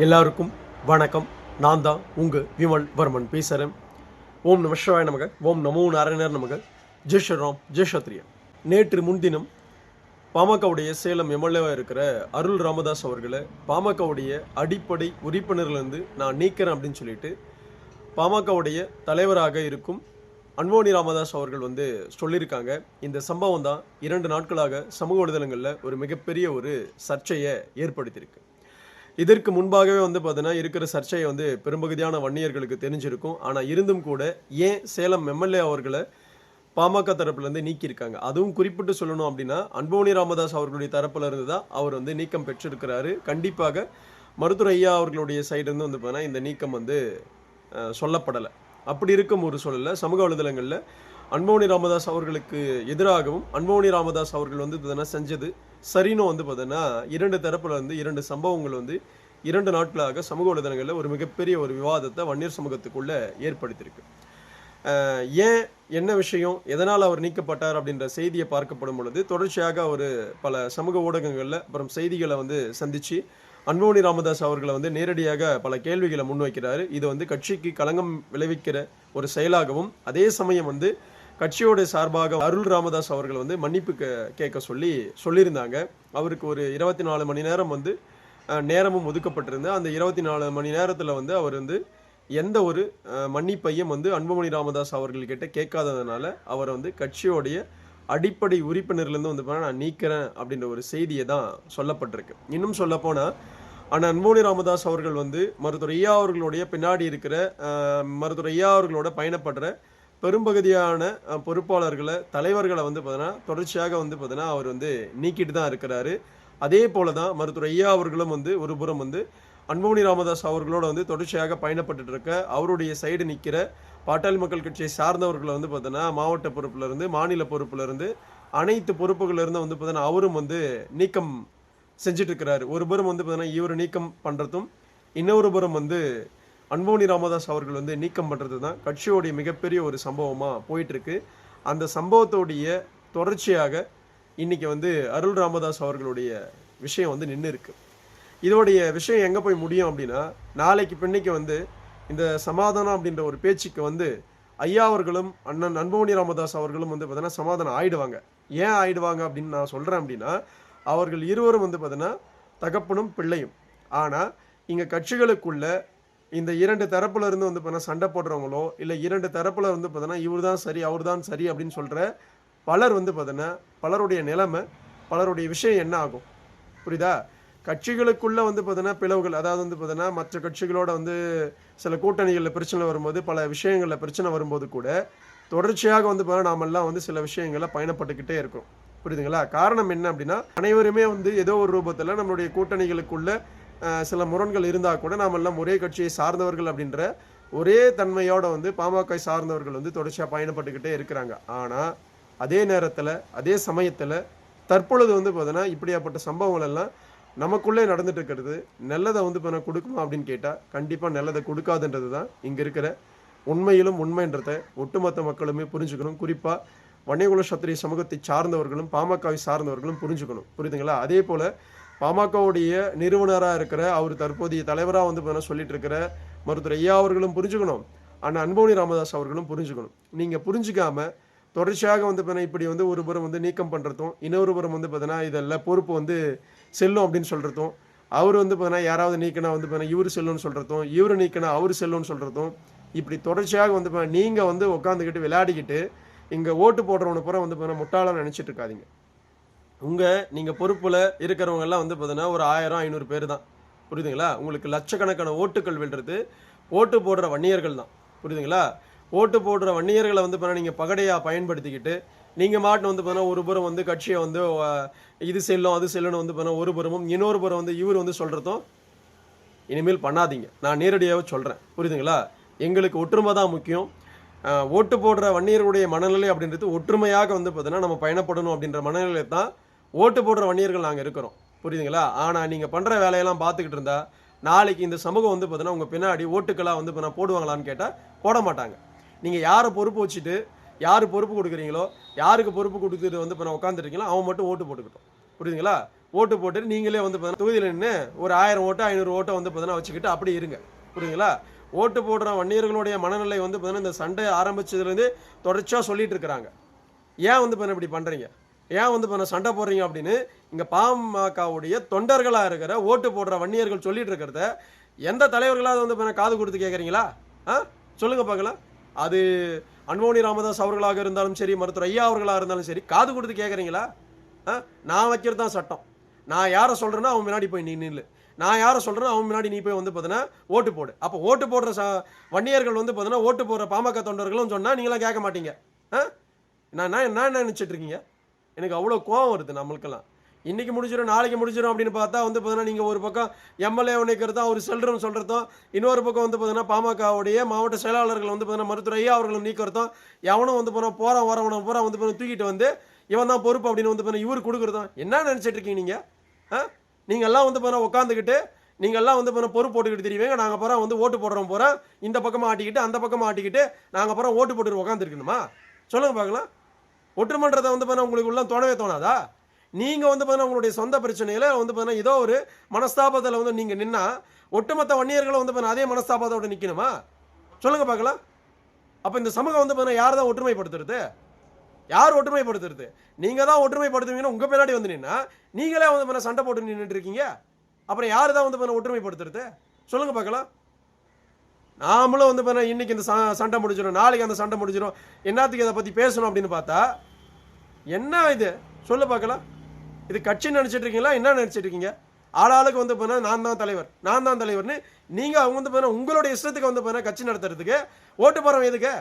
எல்லாருக்கும் வணக்கம். நான் தான் உங்கள் விமல் வர்மன் பேசுகிறேன் ஓம் நம சிவாய நமக ஓம் நமோ நாராயணர் நமக. ஜெய் ஸ்ரீராம் ஜெய் சத்ரியா நேற்று முன்தினம் பாமகவுடைய சேலம் எம்எல்ஏவாக இருக்கிற அருள் ராமதாஸ் அவர்களை பாமகவுடைய அடிப்படை உறுப்பினர்லேருந்து நான் நீக்கிறேன் அப்படின்னு சொல்லிட்டு பாமகவுடைய தலைவராக இருக்கும் அன்போனி ராமதாஸ் அவர்கள் வந்து சொல்லியிருக்காங்க. இந்த சம்பவம் தான் இரண்டு நாட்களாக சமூக வலைதளங்களில் ஒரு மிகப்பெரிய ஒரு சர்ச்சையை ஏற்படுத்தியிருக்கு. இதற்கு முன்பாகவே வந்து பார்த்தீங்கன்னா இருக்கிற சர்ச்சையை வந்து பெரும்பகுதியான வன்னியர்களுக்கு தெரிஞ்சிருக்கும். ஆனால் இருந்தும் கூட ஏன் சேலம் எம்எல்ஏ அவர்களை பாமக தரப்புலேருந்து நீக்கியிருக்காங்க? அதுவும் குறிப்பிட்டு சொல்லணும் அப்படின்னா அன்போனி ராமதாஸ் அவர்களுடைய தரப்புல இருந்து தான் அவர் வந்து நீக்கம் பெற்றிருக்கிறாரு. கண்டிப்பாக மருத்துவர் ஐயா அவர்களுடைய சைடுலேருந்து வந்து பார்த்தீங்கன்னா இந்த நீக்கம் வந்து சொல்லப்படலை. அப்படி இருக்கும் ஒரு சூழலில் சமூக வலைதளங்களில் அன்போனி ராமதாஸ் அவர்களுக்கு எதிராகவும் அன்போனி ராமதாஸ் அவர்கள் வந்து பார்த்தீங்கன்னா செஞ்சது சரினும் வந்து பார்த்தீங்கன்னா இரண்டு தரப்புல இருந்து இரண்டு சம்பவங்கள் வந்து இரண்டு நாட்களாக சமூக வலைதளங்களில் ஒரு மிகப்பெரிய ஒரு விவாதத்தை வன்னியர் சமூகத்துக்குள்ளே ஏற்படுத்தியிருக்கு. ஏன் என்ன விஷயம் எதனால் அவர் நீக்கப்பட்டார் அப்படின்ற செய்தியை பார்க்கப்படும் பொழுது தொடர்ச்சியாக அவர் பல சமூக ஊடகங்களில் அப்புறம் செய்திகளை வந்து சந்தித்து அன்போனி ராமதாஸ் அவர்களை வந்து நேரடியாக பல கேள்விகளை முன்வைக்கிறார். இது வந்து கட்சிக்கு களங்கம் விளைவிக்கிற ஒரு செயலாகவும் அதே சமயம் வந்து கட்சியோட சார்பாக அருள் ராமதாஸ் அவர்கள் வந்து மன்னிப்பு கேட்க சொல்லி சொல்லியிருந்தாங்க. அவருக்கு ஒரு இருபத்தி நாலு மணி நேரம் வந்து நேரமும் ஒதுக்கப்பட்டிருந்து அந்த இருபத்தி நாலு மணி நேரத்தில் வந்து அவர் வந்து எந்த ஒரு மன்னிப்பையும் வந்து அன்புமணி ராமதாஸ் அவர்கள்கிட்ட கேட்காததுனால அவரை வந்து கட்சியோடைய அடிப்படை உறுப்பினர்லேருந்து வந்து பார்த்தா நான் நீக்கிறேன் அப்படின்ற ஒரு செய்தியை தான் சொல்லப்பட்டிருக்கு. இன்னும் சொல்லப்போனால் ஆனால் அன்புமணி ராமதாஸ் அவர்கள் வந்து மருத்துவர் ஐயா அவர்களுடைய பின்னாடி இருக்கிற மருத்துவர் ஐயா அவர்களோட பயணப்படுற பெரும்பகுதியான பொறுப்பாளர்களை தலைவர்களை வந்து பார்த்தீங்கன்னா தொடர்ச்சியாக வந்து பார்த்தீங்கன்னா அவர் வந்து நீக்கிட்டு தான் இருக்கிறாரு. அதே போல தான் மருத்துவர் ஐயா அவர்களும் வந்து ஒரு புறம் வந்து அன்புமணி ராமதாஸ் அவர்களோட வந்து தொடர்ச்சியாக பயணப்பட்டுட்டு இருக்க அவருடைய சைடு நிற்கிற பாட்டாளி மக்கள் கட்சியை சார்ந்தவர்களை வந்து பார்த்தீங்கன்னா மாவட்ட பொறுப்புலேருந்து மாநில பொறுப்புலேருந்து அனைத்து பொறுப்புகளிலிருந்து வந்து பார்த்தீங்கன்னா அவரும் வந்து நீக்கம் செஞ்சுட்டு இருக்கிறாரு. ஒரு புறம் வந்து பார்த்தீங்கன்னா இவர் நீக்கம் பண்ணுறதும் இன்னொரு புறம் வந்து அன்போனி ராமதாஸ் அவர்கள் வந்து நீக்கம் பண்ணுறது தான் கட்சியோடைய மிகப்பெரிய ஒரு சம்பவமாக போயிட்டுருக்கு. அந்த சம்பவத்தோடைய தொடர்ச்சியாக இன்றைக்கி வந்து அருள் ராமதாஸ் அவர்களுடைய விஷயம் வந்து நின்று இருக்கு இதோடைய விஷயம் எங்கே போய் முடியும் அப்படின்னா நாளைக்கு பின்னைக்கு வந்து இந்த சமாதானம் அப்படின்ற ஒரு பேச்சுக்கு வந்து ஐயா அவர்களும் அண்ணன் அன்புமணி ராமதாஸ் அவர்களும் வந்து பார்த்தீங்கன்னா சமாதானம் ஆயிடுவாங்க. ஏன் ஆயிடுவாங்க அப்படின்னு நான் சொல்கிறேன் அப்படின்னா அவர்கள் இருவரும் வந்து பார்த்தீங்கன்னா தகப்பனும் பிள்ளையும். ஆனால் இங்கே கட்சிகளுக்குள்ள இந்த இரண்டு தரப்புல இருந்து வந்து பார்த்தீங்கன்னா சண்டை போடுறவங்களோ இல்லை இரண்டு தரப்புல வந்து பார்த்தீங்கன்னா இவர் தான் சரி அவர் தான் சரி அப்படின்னு சொல்கிற பலர் வந்து பார்த்தீங்கன்னா பலருடைய நிலைமை பலருடைய விஷயம் என்ன ஆகும்? புரியுதா? கட்சிகளுக்குள்ளே வந்து பார்த்தீங்கன்னா பிளவுகள் அதாவது வந்து பார்த்தீங்கன்னா மற்ற கட்சிகளோட வந்து சில கூட்டணிகளில் பிரச்சனை வரும்போது பல விஷயங்களில் பிரச்சனை வரும்போது கூட தொடர்ச்சியாக வந்து பார்த்தீங்கன்னா நாமெல்லாம் வந்து சில விஷயங்களை பயணப்பட்டுக்கிட்டே இருக்கும். புரியுதுங்களா? காரணம் என்ன அப்படின்னா அனைவருமே வந்து ஏதோ ஒரு ரூபத்தில் நம்மளுடைய கூட்டணிகளுக்குள்ள சில முரண்கள் இருந்தால் கூட நாம் எல்லாம் ஒரே கட்சியை சார்ந்தவர்கள் அப்படின்ற ஒரே தன்மையோட வந்து பாமக சார்ந்தவர்கள் வந்து தொடர்ச்சியாக பயணப்பட்டுக்கிட்டே இருக்கிறாங்க. ஆனால் அதே நேரத்தில் அதே சமயத்தில் தற்பொழுது வந்து பார்த்தோன்னா இப்படியாப்பட்ட சம்பவங்கள் எல்லாம் நமக்குள்ளே நடந்துட்டு இருக்கிறது. நல்லதை வந்து இப்போ நான் கொடுக்குமா அப்படின்னு கேட்டால் கண்டிப்பாக நல்லதை கொடுக்காதுன்றது தான் இங்கே இருக்கிற உண்மையிலும் உண்மைன்றதை ஒட்டுமொத்த மக்களுமே புரிஞ்சுக்கணும். குறிப்பாக வன்னியகுல சத்திரிய சமூகத்தை சார்ந்தவர்களும் பாமகவை சார்ந்தவர்களும் புரிஞ்சுக்கணும். புரியுதுங்களா? அதே போல் பாமகவுடைய நிறுவனராக இருக்கிற அவர் தற்போதைய தலைவராக வந்து பார்த்தீங்கன்னா சொல்லிட்டு இருக்கிற மருத்துவர் ஐயா அவர்களும் புரிஞ்சுக்கணும். அண்ணன் அன்போனி ராமதாஸ் அவர்களும் புரிஞ்சுக்கணும். நீங்கள் புரிஞ்சுக்காம தொடர்ச்சியாக வந்து பார்த்தீங்கன்னா இப்படி வந்து ஒரு புறம் வந்து நீக்கம் பண்ணுறதும் இன்னொரு புறம் வந்து பார்த்தீங்கன்னா இதெல்லாம் பொறுப்பு வந்து செல்லும் அப்படின்னு சொல்கிறதும் அவர் வந்து பார்த்தீங்கன்னா யாராவது நீக்கினா வந்து பார்த்தீங்கன்னா இவர் செல்லும்னு சொல்கிறதும் இவர் நீக்கினா அவர் செல்லும்னு சொல்கிறதும் இப்படி தொடர்ச்சியாக வந்து நீங்கள் வந்து உட்காந்துக்கிட்டு விளையாடிக்கிட்டு இங்கே ஓட்டு போடுறவனை பூரா வந்து பார்த்தீங்கன்னா முட்டாளாக நினச்சிட்டு இருக்காதீங்க. உங்கள் நீங்கள் பொறுப்பில் இருக்கிறவங்கெல்லாம் வந்து பார்த்தீங்கன்னா ஒரு ஆயிரம் ஐநூறு பேர் தான். புரியுதுங்களா? உங்களுக்கு லட்சக்கணக்கான ஓட்டுகள் வெல்றது ஓட்டு போடுற வன்னியர்கள் தான். புரியுதுங்களா? ஓட்டு போடுற வன்னியர்களை வந்து பார்த்தீங்கன்னா நீங்கள் பகடையாக பயன்படுத்திக்கிட்டு நீங்கள் மாட்டின வந்து பார்த்தீங்கன்னா ஒரு புறம் வந்து கட்சியை வந்து இது செல்லும் அது செல்லும்னு வந்து பார்த்தீங்கன்னா ஒரு புறமும் இன்னொரு புறம் வந்து இவர் வந்து சொல்கிறதும் இனிமேல் பண்ணாதீங்க. நான் நேரடியாக சொல்கிறேன் புரியுதுங்களா? எங்களுக்கு ஒற்றுமை தான் முக்கியம். ஓட்டு போடுற வன்னியர்களுடைய மனநிலை அப்படின்றது ஒற்றுமையாக வந்து பார்த்தீங்கன்னா நம்ம பயணப்படணும் அப்படின்ற மனநிலை தான் ஓட்டு போடுற வன்னியர்கள் நாங்கள் இருக்கிறோம். புரியுதுங்களா? ஆனால் நீங்கள் பண்ணுற வேலையெல்லாம் பார்த்துக்கிட்டு இருந்தா நாளைக்கு இந்த சமூகம் வந்து பார்த்தீங்கன்னா உங்கள் பின்னாடி ஓட்டுக்கெல்லாம் வந்து இப்போ போடுவாங்களான்னு கேட்டால் போட மாட்டாங்க. நீங்கள் யாரை பொறுப்பு வச்சுட்டு யார் பொறுப்பு கொடுக்குறீங்களோ யாருக்கு பொறுப்பு கொடுத்துட்டு வந்து இப்போ நான் உட்காந்துருக்கீங்களோ அவன் மட்டும் ஓட்டு போட்டுக்கிட்டோம். புரியுதுங்களா? ஓட்டு போட்டு நீங்களே வந்து பார்த்தீங்கன்னா தொகுதியில் நின்று ஒரு ஆயிரம் ஓட்டு ஐநூறு ஓட்டை வந்து பார்த்தீங்கன்னா வச்சுக்கிட்டு அப்படி இருங்க. புரியுதுங்களா? ஓட்டு போடுற வன்னியர்களுடைய மனநிலை வந்து பார்த்தீங்கன்னா இந்த சண்டை ஆரம்பிச்சதுலேருந்து தொடர்ச்சியாக சொல்லிட்டு இருக்கிறாங்க. ஏன் வந்து பார்த்தீங்கன்னா இப்படி பண்ணுறீங்க ஏன் வந்து பண்ண சண்டை போடுறீங்க அப்படின்னு இங்கே பாமகவுடைய தொண்டர்களாக இருக்கிற ஓட்டு போடுற வன்னியர்கள் சொல்லிட்டு இருக்கிறத எந்த தலைவர்களாவது வந்து இப்போ காது கொடுத்து கேட்குறீங்களா ஆ? சொல்லுங்கள் பார்க்கலாம் அது அன்போனி ராமதாஸ் அவர்களாக இருந்தாலும் சரி மருத்துவர் ஐயா அவர்களாக இருந்தாலும் சரி காது கொடுத்து கேட்குறீங்களா ஆ? நான் வைக்கிறது தான் சட்டம். நான் யாரை சொல்கிறேன்னா அவன் முன்னாடி போய் நீ நில்லு. நான் யாரை சொல்கிறேன் அவன் முன்னாடி நீ போய் வந்து பார்த்தீங்கன்னா ஓட்டு போடு. அப்போ ஓட்டு போடுற ச வன்னியர்கள் வந்து பார்த்தீங்கன்னா ஓட்டு போடுற பாமக தொண்டர்களும் சொன்னால் நீங்களாம் கேட்க மாட்டீங்க. ஆ? நான் நான் என்ன நினச்சிட்ருக்கீங்க எனக்கு அவ்வளோ கோவம் வருது நம்மளுக்கெல்லாம். இன்றைக்கி முடிச்சிடும் நாளைக்கு முடிச்சிடும் அப்படின்னு பார்த்தா வந்து பார்த்தீங்கன்னா நீங்கள் ஒரு பக்கம் எம்எல்ஏ நிற்கிறதும் அவர் செல்றோம் சொல்கிறதும் இன்னொரு பக்கம் வந்து பார்த்தீங்கன்னா பாமகவுடைய மாவட்ட செயலாளர்கள் வந்து பார்த்தீங்கன்னா மருத்துவர் ஐயா அவர்களும் நீக்கிறதும் எவனும் வந்து போனால் போகிறான் வரவனை பூரா வந்து பார்த்தீங்கன்னா தூக்கிட்டு வந்து இவன் தான் பொறுப்பு அப்படின்னு வந்து பார்த்தீங்கன்னா இவர் கொடுக்குறதும் என்ன நினச்சிட்டு இருக்கீங்க நீங்கள் ஆ? நீங்கள் எல்லாம் வந்து பார்த்தீங்கன்னா உட்காந்துக்கிட்டு நீங்கள்லாம் வந்து பார்த்தீங்கன்னா பொறுப்பு போட்டுக்கிட்டு தெரியுங்க நாங்கள் போகிறோம் வந்து ஓட்டு போடுறோம் போகிறோம் இந்த பக்கமாக ஆட்டிக்கிட்டு அந்த பக்கமாக ஆட்டிக்கிட்டு நாங்கள் போகிறோம் ஓட்டு போட்டு உட்காந்துருக்கணுமா சொல்லுங்கள் பார்க்கலாம். ஒற்றுமன்றதை வந்து பார்த்தீங்கன்னா உங்களுக்கு உள்ள தோணவே தோணாதா? நீங்கள் வந்து பார்த்தீங்கன்னா உங்களுடைய சொந்த பிரச்சனையில் வந்து பார்த்தீங்கன்னா ஏதோ ஒரு மனஸ்தாபத்தில் வந்து நீங்கள் நின்னா ஒட்டுமொத்த வன்னியர்களும் வந்து பார்த்தீங்கன்னா அதே மனஸ்தாபத்தோட நிற்கணுமா சொல்லுங்கள் பார்க்கலாம். அப்போ இந்த சமூகம் வந்து பார்த்தீங்கன்னா யார் தான் ஒற்றுமைப்படுத்துறது? யார் ஒற்றுமைப்படுத்துறது? நீங்கள் தான் ஒற்றுமைப்படுத்துவீங்கன்னா உங்கள் பின்னாடி வந்து நின்னா நீங்களே வந்து பார்த்தீங்கன்னா சண்டை போட்டு நின்றுட்டு இருக்கீங்க. அப்புறம் யார் தான் வந்து பார்த்தீங்கன்னா ஒற்றுமைப்படுத்துறது? சொல்லுங்கள் பார்க்கலாம். நாமளும் வந்து பார்த்தீங்கன்னா இன்னைக்கு இந்த ச- சண்டை முடிஞ்சிடும் நாளைக்கு அந்த சண்டை முடிஞ்சிடும் என்னத்துக்கு இதை பற்றி பேசணும் அப்படின்னு பார்த்தா என்ன இது? சொல்ல பார்க்கலாம். இது கட்சி நினச்சிட்டு இருக்கீங்களா? என்ன நினச்சிட்டு இருக்கீங்க? ஆளாளுக்கு வந்து பார்த்தீங்கன்னா நான் தான் தலைவர். நான் தான் தலைவர்னு நீங்கள் அவங்க வந்து பார்த்தீங்கன்னா உங்களுடைய இஷ்டத்துக்கு வந்து பார்த்தீங்கன்னா கட்சி நடத்துறதுக்கு ஓட்டு போகிறோம் எதுக்கு?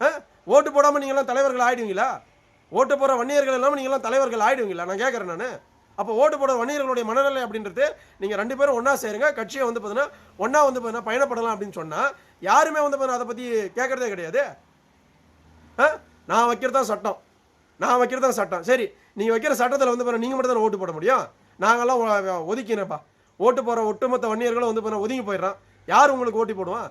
ஆ? ஓட்டு போடாமல் நீங்களாம் தலைவர்கள் ஆகிடுவீங்களா ஓட்டு போகிற வன்னியர்கள் எல்லாமே நீங்களாம் தலைவர்கள் ஆகிடுவீங்களா நான் கேட்குறேன் நான். அப்போ ஓட்டு போட வணிகர்களுடைய மனநிலை அப்படின்றது நீங்கள் ரெண்டு பேரும் ஒன்றா சேருங்க கட்சியை வந்து பார்த்தீங்கன்னா ஒன்றா வந்து பார்த்தீங்கன்னா பயணப்படலாம் அப்படின்னு சொன்னால் யாருமே வந்து பார்த்தீங்கன்னா அதை பற்றி கேட்குறதே கிடையாது. ஆ? நான் வைக்கிறது தான் சட்டம். நான் வைக்கிறது தான் சட்டம். சரி நீங்கள் வைக்கிற சட்டத்தில் வந்து பாருங்க நீங்கள் மட்டும் தான் ஓட்டு போட முடியும். நாங்கள்லாம் ஒ- ஓட்டு போகிற ஒட்டுமொத்த வன்னியர்களும் வந்து பாருங்க ஒதுங்கி போயிடுறான். யார் உங்களுக்கு ஓட்டி போடுவான்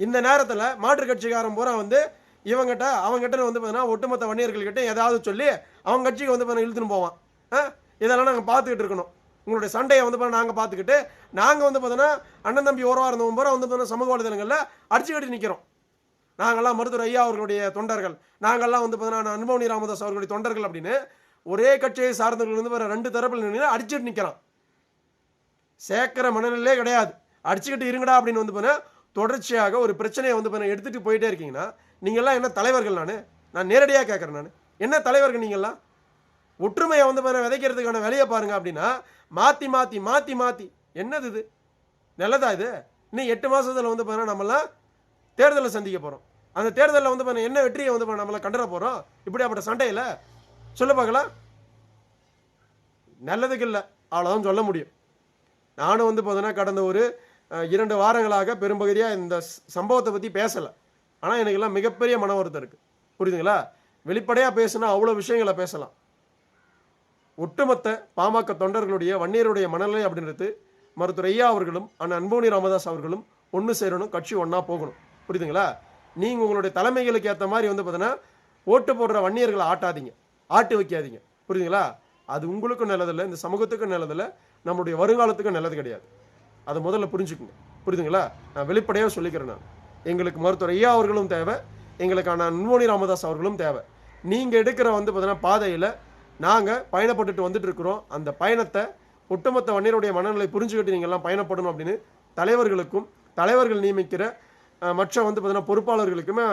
இந்த நேரத்தில் மாற்று கட்சிக்காரன் பூரா வந்து இவங்ககிட்ட அவங்ககிட்ட வந்து பார்த்தீங்கன்னா ஒட்டுமொத்த வன்னியர்கள்கிட்ட ஏதாவது சொல்லி அவங்க கட்சிக்கு வந்து பார்த்தீங்கன்னா இழுத்துன்னு போவான். ஆ? இதெல்லாம் நாங்கள் பார்த்துக்கிட்டு இருக்கணும். உங்களுடைய சண்டையை வந்து பார்த்தா நாங்கள் பார்த்துக்கிட்டு நாங்கள் வந்து பார்த்தோன்னா அண்ணன் தம்பி ஓரவாக இருந்தவங்க பூரா வந்து பார்த்தீங்கன்னா சமூக வலைதளங்களில் அடிச்சுக்கிட்டு நிற்கிறோம் நாங்கள்லாம் மருத்துவர் ஐயா அவர்களுடைய தொண்டர்கள் நாங்கள்லாம் வந்து பார்த்தோன்னா அன்பவனி ராமதாஸ் அவர்களுடைய தொண்டர்கள் அப்படின்னு ஒரே கட்சியை சார்ந்தவர்கள் வந்து வேறு ரெண்டு தரப்பில் நின்று அடிச்சுட்டு நிற்கிறான் சேர்க்கிற மனநிலையே கிடையாது. அடிச்சுக்கிட்டு இருங்கடா அப்படின்னு வந்து பார்த்தீங்கன்னா தொடர்ச்சியாக ஒரு பிரச்சனையை வந்து பார்த்தீங்கன்னா எடுத்துகிட்டு போயிட்டே இருக்கீங்கன்னா நீங்கள்லாம் என்ன தலைவர்கள் நான்? நான் நேரடியாக கேட்குறேன் நான். என்ன தலைவர்கள் நீங்கள்லாம் ஒற்றுமையை வந்து விதைக்கிறதுக்கான வேலையை பாருங்க அப்படின்னா மாற்றி மாற்றி மாற்றி மாற்றி என்னது இது? நல்லதா இது? இன்னும் எட்டு மாதத்தில் வந்து பார்த்தா நம்மளாம் தேர்தலை சந்திக்க போகிறோம் அந்த தேர்தலில் வந்து பார்த்தீங்கன்னா என்ன வெற்றியை வந்து பார்த்தா நம்மளாம் கண்டுற போகிறோம் இப்படியாப்பட்ட சண்டையில் சொல்ல பார்க்கலாம். நல்லதுக்கு இல்லை அவ்வளோதான் சொல்ல முடியும். நானும் வந்து பார்த்தீங்கன்னா கடந்த ஒரு இரண்டு வாரங்களாக பெரும்பகுதியாக இந்த ஸ்- சம்பவத்தை பற்றி பேசலை. ஆனால் எனக்கு எல்லாம் மிகப்பெரிய மன வருத்தம் இருக்குது புரியுதுங்களா? வெளிப்படையாக பேசினா அவ்வளோ விஷயங்களை பேசலாம். ஒட்டுமொத்த பாமக தொண்டர்களுடைய வன்னியருடைய மனநிலை அப்படின்றது மருத்துவர் ஐயா அவர்களும் அண்ணன் அன்போனி ராமதாஸ் அவர்களும் ஒன்று சேரணும் கட்சி ஒன்றா போகணும். புரியுதுங்களா? நீங்கள் உங்களுடைய தலைமைகளுக்கு ஏற்ற மாதிரி வந்து பார்த்தீங்கன்னா ஓட்டு போடுற வன்னியர்களை ஆட்டாதீங்க. ஆட்டு வைக்காதீங்க. புரியுதுங்களா? அது உங்களுக்கும் நல்லதில்லை இந்த சமூகத்துக்கும் நல்லதில்லை நம்மளுடைய வருங்காலத்துக்கும் நல்லது கிடையாது. அதை முதல்ல புரிஞ்சுக்குங்க. புரியுதுங்களா? நான் வெளிப்படையாக சொல்லிக்கிறேன் நான். எங்களுக்கு மருத்துவர் ஐயா அவர்களும் தேவை எங்களுக்கான அன்போனி ராமதாஸ் அவர்களும் தேவை. நீங்கள் எடுக்கிற வந்து பார்த்தீங்கன்னா பாதையில் நாங்கள் பயணப்பட்டுட்டு வந்துட்டு இருக்கிறோம். அந்த பயணத்தை ஒட்டுமொத்த வன்னியருடைய மனநிலை புரிஞ்சுக்கிட்டு நீங்கள் எல்லாம் பயணப்படணும் அப்படின்னு தலைவர்களுக்கும் தலைவர்கள் நியமிக்கிற மற்ற வந்து பார்த்தீங்கன்னா பொறுப்பாளர்களுக்குமே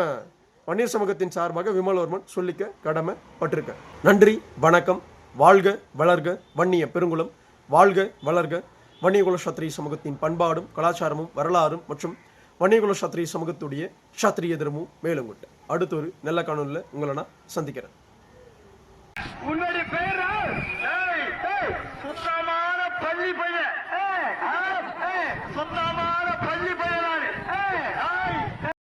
வன்னியர் சமூகத்தின் சார்பாக விமல்வர்மன் சொல்லிக்க கடமை பட்டிருக்கேன் நன்றி வணக்கம் வாழ்க வளர்க வன்னிய பெருங்குளம் வாழ்க வளர்க வன்னியகுல சத்திரிய சமூகத்தின் பண்பாடும் கலாச்சாரமும் வரலாறும் மற்றும் வன்னியகுல சத்திரிய சமூகத்துடைய சத்திரிய தினமும் மேலும் கொண்டு அடுத்த ஒரு நல்ல காணொலியில் உங்களை நான் சந்திக்கிறேன். உன்னுடைய பேர்? சுத்தமான பள்ளி பையன். சுத்தமான பள்ளி பையன்?